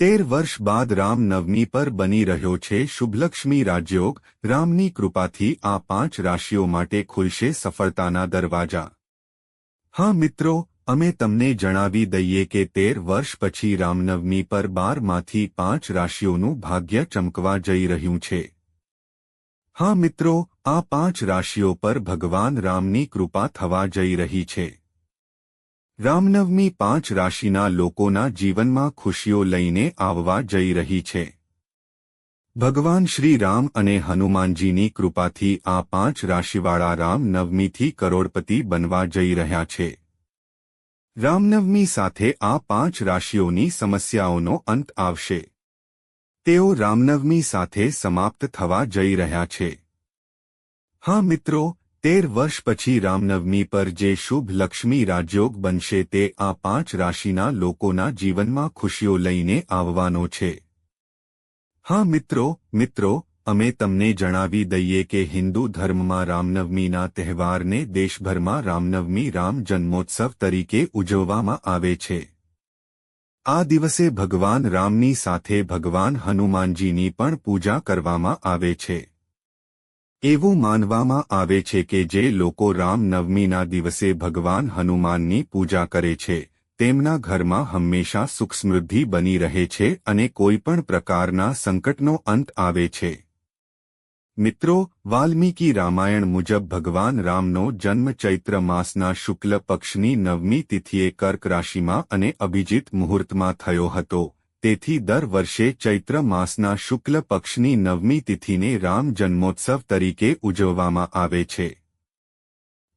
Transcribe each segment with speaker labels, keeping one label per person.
Speaker 1: તેર વર્ષ બાદ રામનવમી પર બની રહ્યો છે શુભલક્ષ્મી રાજયોગ. રામની કૃપાથી આ પાંચ રાશિઓ માટે ખુલશે સફળતાના દરવાજા. હા મિત્રો, અમે તમને જણાવી દઈએ કે તેર વર્ષ પછી રામનવમી પર બારમાંથી પાંચ રાશિઓનું ભાગ્ય ચમકવા જઈ રહ્યું છે. હા મિત્રો, આ પાંચ રાશિઓ પર ભગવાન રામની કૃપા થવા જઈ રહી છે. રામનવમી પાંચ રાશિના લોકોના જીવનમાં ખુશીઓ લઈને આવવા જઈ રહી છે. ભગવાન શ્રી રામ અને હનુમાનજીની કૃપાથી આ પાંચ રાશિવાળા રામનવમીથી કરોડપતિ બનવા જઈ રહ્યા છે. રામનવમી સાથે આ પાંચ રાશિઓની સમસ્યાઓનો અંત આવશે. તેઓ રામનવમી સાથે સમાપ્ત થવા જઈ રહ્યા છે. હા મિત્રો તેર વર્ષ પછી રામનવમી પર જે શુભ લક્ષ્મી રાજયોગ બનશે તે આ પાંચ રાશિના લોકોના જીવનમાં ખુશીઓ લઈને આવવાનો છે. હા મિત્રો મિત્રો, અમે તમને જણાવી દઈએ કે હિન્દુ ધર્મમાં રામનવમીના તહેવારને દેશભરમાં રામનવમી રામ જન્મોત્સવ તરીકે ઉજવવામાં આવે છે. આ દિવસે ભગવાન રામની સાથે ભગવાન હનુમાનજીની પણ પૂજા કરવામાં આવે છે. એવું માનવામાં આવે છે કે જે લોકો રામનવમીના દિવસે ભગવાન હનુમાનની પૂજા કરે છે, તેમના ઘરમાં હંમેશા સુખ સમૃદ્ધિ બની રહે છે અને કોઈપણ પ્રકારના સંકટનો અંત આવે છે. મિત્રો, વાલ્મીકી રામાયણ મુજબ ભગવાન રામનો જન્મ ચૈત્ર માસના શુક્લ પક્ષની નવમી તિથિએ કર્ક રાશિમાં અને અભિજીત મુહૂર્તમાં થયો હતો. તેથી દર વર્ષે ચૈત્ર માસના શુક્લ પક્ષની નવમી તિથિને રામ જન્મોત્સવ તરીકે ઉજવવામાં આવે છે.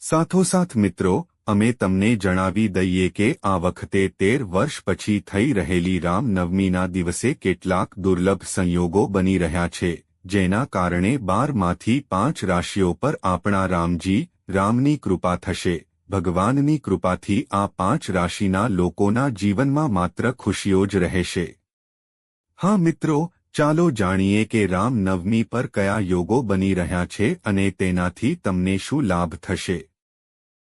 Speaker 1: સાથોસાથ મિત્રો, અમે તમને જણાવી દઈએ કે આ વખતે તેર વર્ષ પછી થઈ રહેલી રામનવમીના દિવસે કેટલાક દુર્લભ સંયોગો બની રહ્યા છે, જેના કારણે બારમાંથી પાંચ રાશિઓ પર આપણા રામજી, રામની કૃપા થશે. ભગવાનની કૃપાથી આ પાંચ રાશિના લોકોના જીવનમાં માત્ર ખુશીઓ જ રહેશે. હા મિત્રો, ચાલો જાણીએ કે રામ નવમી પર કયા યોગો બની રહ્યા છે અને તેનાથી તમને શું લાભ થશે.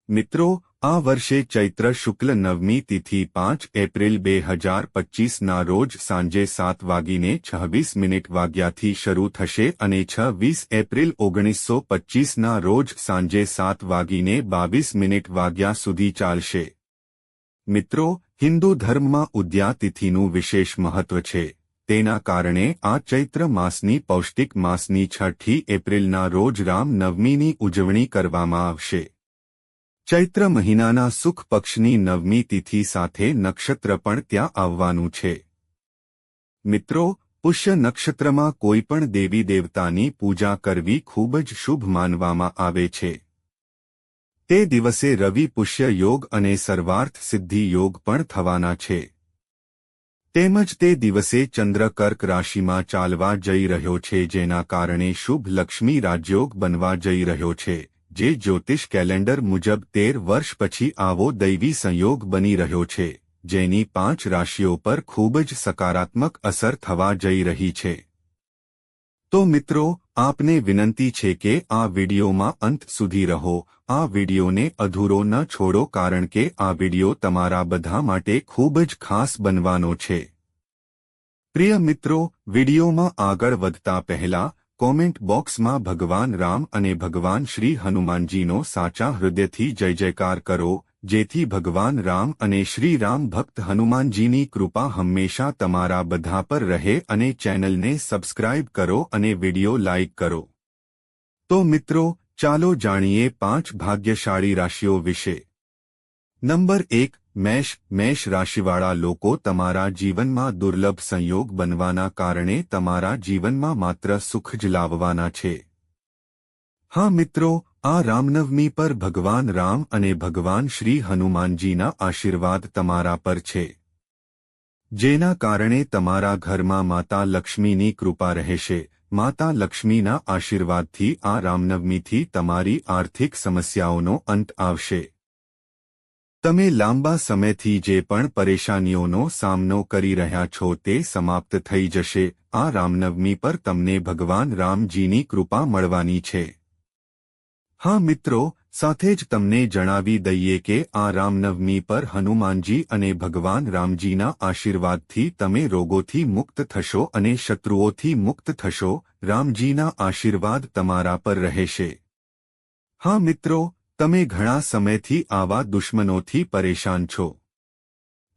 Speaker 1: મિત્રો આ વર્ષે ચૈત્ર શુક્લ નવમી તિથિ પાંચ એપ્રિલ બે હજાર પચ્ચીસના રોજ સાંજે સાત વાગીને છવ્વીસ મિનિટ વાગ્યાથી શરૂ થશે અને છવ્વીસ એપ્રિલ ઓગણીસો પચ્ચીસના રોજ સાંજે સાત વાગીને બાવીસ મિનિટ વાગ્યા સુધી ચાલશે. મિત્રો, હિન્દુ ધર્મમાં ઉદ્યા તિથિનું વિશેષ મહત્વ છે. તેના કારણે આ ચૈત્ર માસની પૌષ્ટિક માસની છઠ્ઠી એપ્રિલના રોજ રામ નવમીની ઉજવણી કરવામાં આવશે. ચૈત્ર મહિનાના સુખ પક્ષની નવમી તિથિ સાથે નક્ષત્ર પણ ત્યાં આવવાનું છે. મિત્રો, પુષ્ય નક્ષત્રમાં કોઈપણ દેવી દેવતાની પૂજા કરવી ખૂબ જ શુભ માનવામાં આવે છે. તે દિવસે રવિ પુષ્ય યોગ અને સર્વાર્થ સિદ્ધિ યોગ પણ થવાના છે. તેમજ તે દિવસે ચંદ્ર કર્ક રાશિમાં ચાલવા જઈ રહ્યો છે, જેના કારણે શુભ લક્ષ્મી રાજયોગ બનવા જઈ રહ્યો છે. જે જ્યોતિષ કેલેન્ડર મુજબ તેર વર્ષ પછી આવો દૈવી સંયોગ બની રહ્યો છે, જેની પાંચ રાશિઓ પર ખૂબ જ સકારાત્મક અસર થવા જઈ રહી છે. તો મિત્રો, આપને વિનંતી છે કે આ વિડીયોમાં અંત સુધી રહો, આ વિડીયોને અધૂરો ન છોડો કારણ કે આ વીડિયો તમારા બધા માટે ખૂબ જ ખાસ બનવાનો છે. પ્રિય મિત્રો, વિડીયોમાં આગળ વધતા પહેલા કોમેન્ટ બોક્સમાં ભગવાન રામ અને ભગવાન શ્રી હનુમાનજીનો સાચા હૃદયથી જય જયકાર કરો, જેથી ભગવાન રામ અને શ્રી રામ ભક્ત હનુમાનજીની કૃપા હંમેશા તમારા બધા પર રહે અને ચેનલને સબસ્ક્રાઇબ કરો અને વિડિયો લાઇક કરો. તો મિત્રો, ચાલો જાણીએ પાંચ ભાગ્યશાળી રાશિઓ વિશે. નંબર એક મેષ મેષ રાશિવાળા લોકો તમારા જીવનમાં દુર્લભ સંયોગ બનવાના કારણે તમારા જીવનમાં માત્ર સુખ જ લાવવાના છે. હા મિત્રો, આ રામનવમી પર ભગવાન રામ અને ભગવાન શ્રી હનુમાનજીના આશીર્વાદ તમારા પર છે. જેના કારણે તમારા ઘરમાં માતા લક્ષ્મીની કૃપા રહેશે. માતા લક્ષ્મીના આશીર્વાદથી આ રામનવમીથી તમારી આર્થિક સમસ્યાઓનો અંત આવશે. તમે લાંબા સમયથી જે પણ પરેશાનીઓનો સામનો કરી રહ્યા છો તે સમાપ્ત થઈ જશે. આ રામનવમી પર તમને ભગવાન રામજીની કૃપા મળવાની છે. હા મિત્રો, સાથે જ તમને જણાવી દઈએ કે આ રામનવમી પર હનુમાનજી અને ભગવાન રામજીના આશીર્વાદથી તમે રોગોથી મુક્ત થશો અને શત્રુઓથી મુક્ત થશો. રામજીના આશીર્વાદ તમારા પર રહેશે. હા મિત્રો તમે ઘણા સમયથી આવા દુશ્મનોથી પરેશાન છો.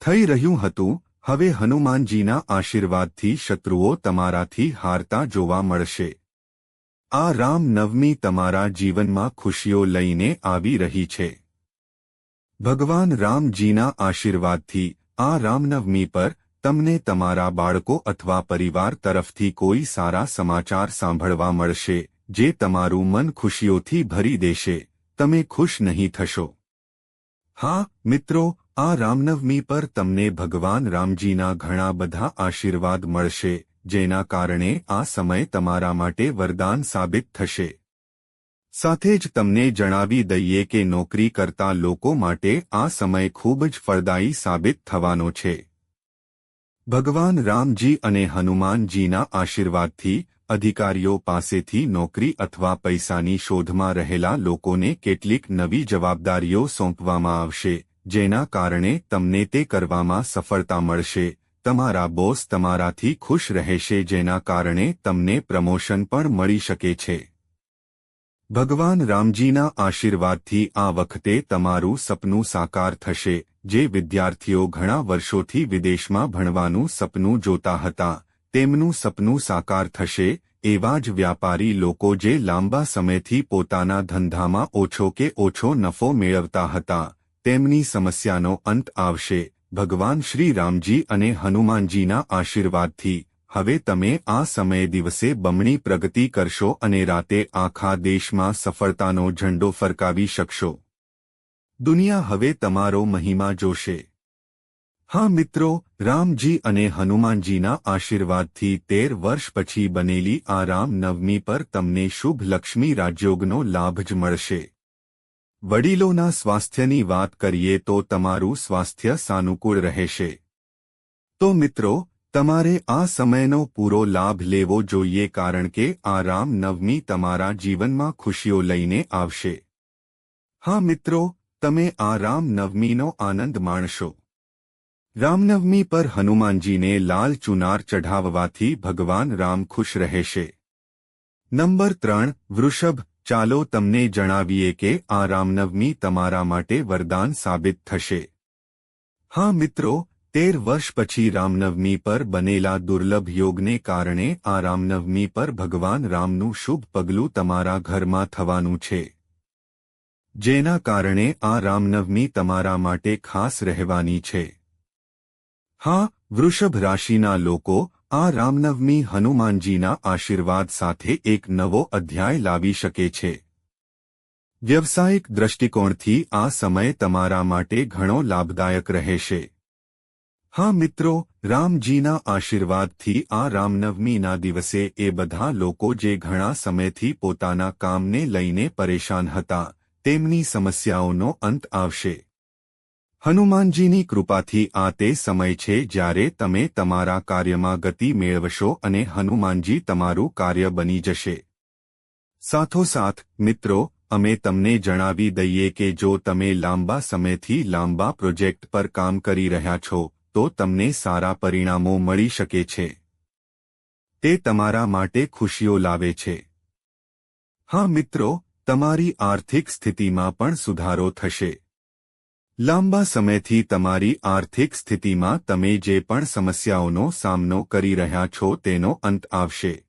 Speaker 1: થઈ રહ્યું હતું, હવે હનુમાનજીના આશીર્વાદથી શત્રુઓ તમારાથી હારતા જોવા મળશે. આ રામનવમી તમારા જીવનમાં ખુશીઓ લઈને આવી રહી છે. ભગવાન રામજીના આશીર્વાદથી, આ રામનવમી પર, તમને તમારા બાળકો અથવા પરિવાર તરફથી કોઈ સારા સમાચાર સાંભળવા મળશે, જે તમારું મન ખુશીઓથી ભરી દેશે. તમે ખુશ નહીં થશો. હા, મિત્રો, આ રામનવમી પર તમને ભગવાન રામજીના ઘણા બધા આશીર્વાદ મળશે, જેના કારણે આ સમય તમારા માટે વરદાન સાબિત થશે. સાથે જ તમને જણાવી દઈએ કે નોકરી કરતા લોકો માટે આ સમય ખૂબ જ ફળદાયી સાબિત થવાનો છે. ભગવાન રામજી અને હનુમાનજીના આશીર્વાદથી અધિકારીઓ પાસેથી નોકરી અથવા પૈસાની શોધમાં રહેલા લોકોને કેટલીક નવી જવાબદારીઓ સોંપવામાં આવશે, જેના કારણે તમને તે કરવામાં સફળતા મળશે, તમારા બોસ તમારાથી ખુશ રહેશે જેના કારણે તમને પ્રમોશન પણ મળી શકે છે. ભગવાન રામજીના આશીર્વાદથી આ વખતે તમારું સપનું સાકાર થશે, જે વિદ્યાર્થીઓ ઘણા વર્ષોથી વિદેશમાં ભણવાનું સપનું જોતા હતા તેમનું સપનું સાકાર થશે, એવા જ વ્યાપારી લોકો જે લાંબા સમયથી પોતાના ધંધામાં ઓછો કે ઓછો નફો મેળવતા હતા, તેમની સમસ્યાનો અંત આવશે, ભગવાન શ્રી રામજી અને હનુમાનજીના આશીર્વાદથી. હવે તમે આ સમય દિવસે બમણી પ્રગતિ કરશો અને રાતે આખા દેશમાં સફળતાનો ઝંડો ફરકાવી શકશો. દુનિયા હવે તમારો મહિમા જોશે. હા મિત્રો, રામજી અને હનુમાનજીના આશીર્વાદથી તેર વર્ષ પછી બનેલી આ રામ નવમી પર તમને શુભ લક્ષ્મી રાજયોગનો લાભ જ મળશે. વડીલોના સ્વાસ્થ્યની વાત કરીએ તો તમારું સ્વાસ્થ્ય સાનુકૂળ રહેશે. તો મિત્રો, તમારે આ સમયનો પૂરો લાભ લેવો જોઈએ કારણ કે આ રામ નવમી તમારા જીવનમાં ખુશીઓ લઈને આવશે. હા મિત્રો, તમે આ રામ નવમીનો આનંદ માણશો. રામનવમી પર હનુમાનજીને લાલ ચુનાર ચઢાવવાથી ભગવાન રામ ખુશ રહેશે. નંબર ત્રણ, વૃષભ, ચાલો તમને જણાવીએ કે આ રામનવમી તમારા માટે વરદાન સાબિત થશે. હા મિત્રો, તેર વર્ષ પછી રામનવમી પર બનેલા દુર્લભ યોગને કારણે આ રામનવમી પર ભગવાન રામનું શુભ પગલું તમારા ઘરમાં થવાનું છે. જેના કારણે આ રામનવમી તમારા માટે ખાસ રહેવાની છે. હા, વૃષભ રાશિના લોકો આ રામનવમી હનુમાનજીના આશીર્વાદ સાથે એક નવો અધ્યાય લાવી શકે છે. વ્યવસાયિક દ્રષ્ટિકોણથી આ સમય તમારા માટે ઘણો લાભદાયક રહેશે. હા મિત્રો, રામજીના આશીર્વાદથી આ રામનવમીના દિવસે એ બધા લોકો જે ઘણા સમયથી પોતાના કામને લઈને પરેશાન હતા, તેમની સમસ્યાઓનો અંત આવશે. હનુમાનજીની કૃપાથી આ તે સમય છે જ્યારે તમે તમારા કાર્યમાં ગતિ મેળવશો અને હનુમાનજી તમારું કાર્ય બની જશે. સાથોસાથ, મિત્રો, અમે તમને જણાવી દઈએ કે જો તમે લાંબા સમયથી લાંબા પ્રોજેક્ટ પર કામ કરી રહ્યા છો, તો તમને સારા પરિણામો મળી શકે છે. તે તમારા માટે ખુશીઓ લાવે છે. હા, મિત્રો, તમારી આર્થિક સ્થિતિમાં પણ સુધારો થશે. લાંબા સમયથી તમારી આર્થિક સ્થિતિમાં તમે જે પણ સમસ્યાઓનો સામનો કરી રહ્યા છો તેનો અંત આવશે.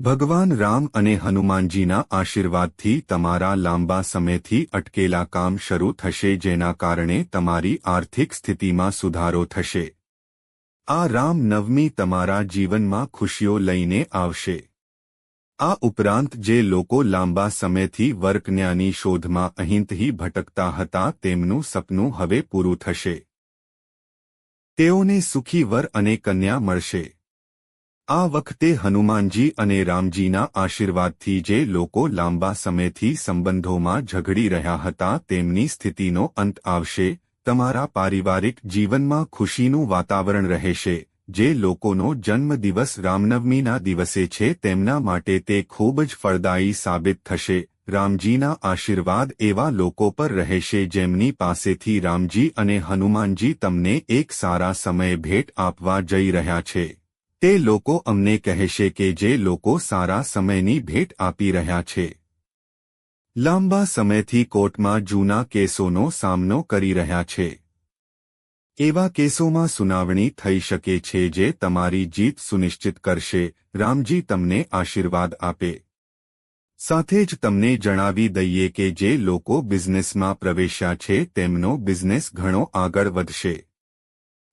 Speaker 1: ભગવાન રામ અને હનુમાનજીના આશીર્વાદથી તમારા લાંબા સમયથી અટકેલા કામ શરૂ થશે જેના કારણે તમારી આર્થિક સ્થિતિમાં સુધારો થશે. આ રામ નવમી તમારા જીવનમાં ખુશીઓ લઈને આવશે. આ ઉપરાંત જે લોકો લાંબા સમયથી વર્કન્યાની શોધમાં અહીંથી ભટકતા હતા તેમનું સપનું હવે પૂરું થશે. તેઓને સુખી વર અને કન્યા મળશે. આ વખતે હનુમાનજી અને રામજીના આશીર્વાદથી જે લોકો લાંબા સમયથી સંબંધોમાં ઝઘડી રહ્યા હતા તેમની સ્થિતિનો અંત આવશે, તમારા પારિવારિક જીવનમાં ખુશીનું વાતાવરણ રહેશે. જે લોકોનો જન્મદિવસ રામનવમીના દિવસે છે તેમના માટે તે ખૂબ જ ફળદાયી સાબિત થશે. રામજીના આશીર્વાદ એવા લોકો પર રહેશે જેમની પાસેથી રામજી અને હનુમાનજી તમને એક સારા સમયે ભેટ આપવા જઈ રહ્યા છે. તે લોકો અમને કહેશે કે જે લોકો સારા સમયની ભેટ આપી રહ્યા છે. લાંબા સમયથી કોર્ટમાં જૂના કેસોનો સામનો કરી રહ્યા છે. એવા કેસોમાં સુનાવણી થઈ શકે છે જે તમારી જીત સુનિશ્ચિત કરશે. રામજી તમને આશીર્વાદ આપે. સાથે જ તમને જણાવી દઈએ કે જે લોકો બિઝનેસમાં પ્રવેશ્યા છે તેમનો બિઝનેસ ઘણો આગળ વધશે.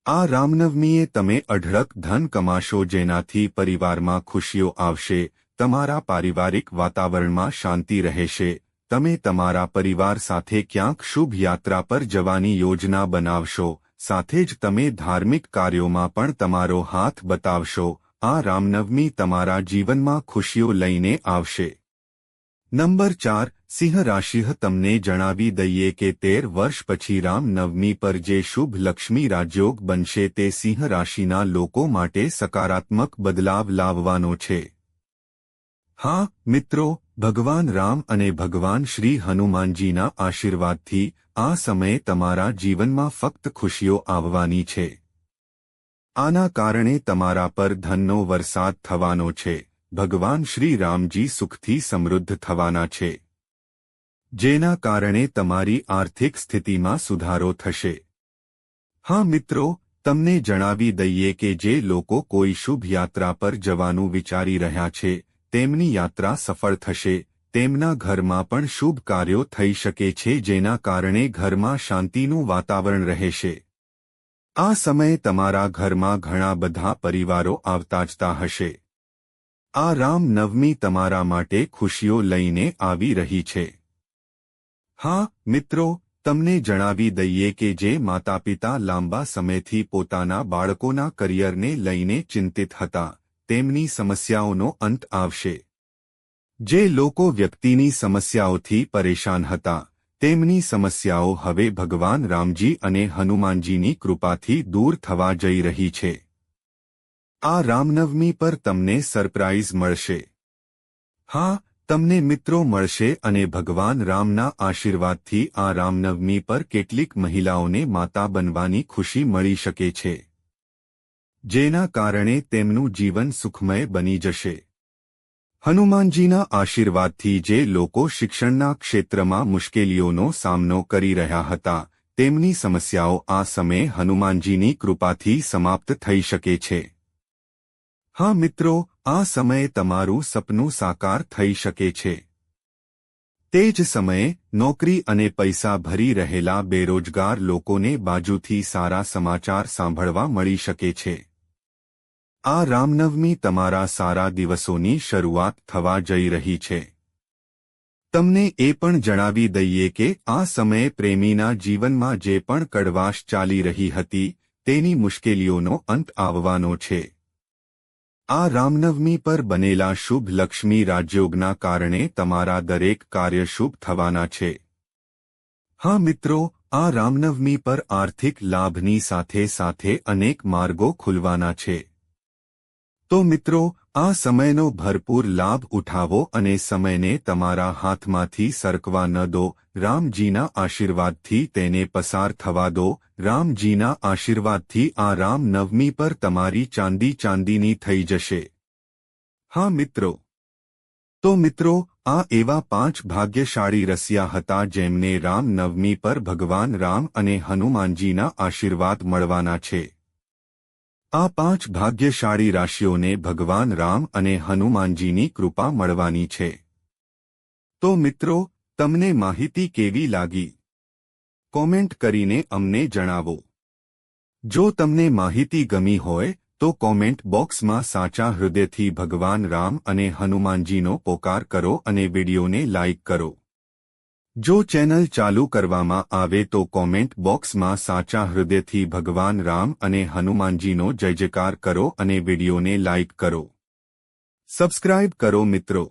Speaker 1: આ રામનવમીએ તમે અઢળક ધન કમાશો જેનાથી પરિવારમાં ખુશીઓ આવશે, તમારા પારિવારિક વાતાવરણમાં શાંતિ રહેશે, તમે તમારા પરિવાર સાથે ક્યાંક શુભ યાત્રા પર જવાની યોજના બનાવશો સાથે જ તમે ધાર્મિક કાર્યોમાં પણ તમારો હાથ બતાવશો. આ રામનવમી તમારા જીવનમાં ખુશીઓ લઈને આવશે. નંબર ચાર, સિંહ રાશિ તમને જણાવી દઈએ કે તેર વર્ષ પછી રામનવમી પર જે શુભ લક્ષ્મી રાજયોગ બનશે તે સિંહ રાશિના લોકો માટે સકારાત્મક બદલાવ લાવવાનો છે. હા, મિત્રો, ભગવાન રામ અને ભગવાન શ્રી હનુમાનજીના આશીર્વાદથી આ સમયે તમારા જીવનમાં ફક્ત ખુશીઓ આવવાની છે. આના કારણે તમારા પર ધનનો વરસાદ થવાનો છે. ભગવાન શ્રી રામજી સુખથી સમૃદ્ધ થવાના છે. જેના કારણે તમારી આર્થિક સ્થિતિમાં સુધારો થશે. હા, મિત્રો, તમને જણાવી દઈએ કે જે લોકો કોઈ શુભ યાત્રા પર જવાનું વિચારી રહ્યા છે તેમની યાત્રા સફળ થશે, તેમના ઘરમાં પણ શુભ કાર્યો થઈ શકે છે જેના કારણે ઘરમાં શાંતિનું વાતાવરણ રહેશે. આ સમયે તમારા ઘરમાં ઘણા બધા પરિવારો આવતા જતા હશે. આ રામ નવમી તમારા માટે ખુશીઓ લઈને આવી રહી છે. હા, મિત્રો, તમને જણાવી દઈએ કે જે માતાપિતા લાંબા સમયથી પોતાના બાળકોના કરિયરને લઈને ચિંતિત હતા તેમની સમસ્યાઓનો અંત આવશે. જે લોકો વ્યક્તિની સમસ્યાઓથી પરેશાન હતા, તેમની સમસ્યાઓ હવે ભગવાન રામજી અને હનુમાનજીની કૃપાથી દૂર થવા જઈ રહી છે. આ રામનવમી પર તમને સરપ્રાઇઝ મળશે. હા, તમને મિત્રો મળશે અને ભગવાન રામના આશીર્વાદથી આ રામનવમી પર કેટલીક મહિલાઓને માતા બનવાની ખુશી મળી શકે છે. જેના કારણે તેમનું જીવન સુખમય બની જશે. હનુમાનજીના આશીર્વાદથી જે લોકો શિક્ષણના ક્ષેત્રમાં મુશ્કેલીઓનો સામનો કરી રહ્યા હતા, તેમની સમસ્યાઓ આ સમયે હનુમાનજીની કૃપાથી સમાપ્ત થઈ શકે છે. હા મિત્રો, આ સમયે તમારું સપનું સાકાર થઈ શકે છે. તે જ સમયે નોકરી અને પૈસા ભરી રહેલા બેરોજગાર લોકોને બાજુથી સારા સમાચાર સાંભળવા મળી શકે છે. આ રામનવમી તમારા સારા દિવસોની શરૂઆત થવા જઈ રહી છે. તમને એ પણ જણાવી દઈએ કે આ સમયે પ્રેમીના જીવનમાં જે પણ કડવાશ ચાલી રહી હતી, તેની મુશ્કેલીઓનો અંત આવવાનો છે. આ રામનવમી પર બનેલા શુભ લક્ષ્મી રાજયોગના કારણે તમારા દરેક કાર્ય શુભ થવાના છે. હા મિત્રો, આ રામનવમી પર આર્થિક લાભની સાથે સાથે અનેક માર્ગો ખુલવાના છે. તો મિત્રો, આ સમયનો ભરપૂર લાભ ઉઠાવો અને સમયને તમારા હાથમાંથી સરકવા ન દો. રામજીના આશીર્વાદથી તેને પસાર થવા દો. રામજીના આશીર્વાદથી આ રામ નવમી પર તમારી ચાંદી ચાંદીની થઈ જશે. હા મિત્રો. તો મિત્રો, આ એવા પાંચ ભાગ્યશાળી રસિયા હતા જેમને રામ નવમી પર ભગવાન રામ અને હનુમાનજીના આશીર્વાદ મળવાના છે. આ પાંચ ભાગ્યશાળી રાશિઓને ભગવાન રામ અને હનુમાનજીની કૃપા મળવાની છે. તો મિત્રો, તમને માહિતી કેવી લાગી? કોમેન્ટ કરીને અમને જણાવો. જો તમને માહિતી ગમી હોય, તો કોમેન્ટ બોક્સમાં સાચા હૃદયથી ભગવાન રામ અને હનુમાનજીનો પોકાર કરો અને વિડીયોને લાઇક કરો. જો ચેનલ ચાલુ કરવામાં આવે તો કોમેન્ટ બોક્સમાં સાચા હૃદયથી ભગવાન રામ અને હનુમાનજીનો જય જયકાર કરો અને વિડીયોને લાઇક કરો. સબસ્ક્રાઇબ કરો મિત્રો.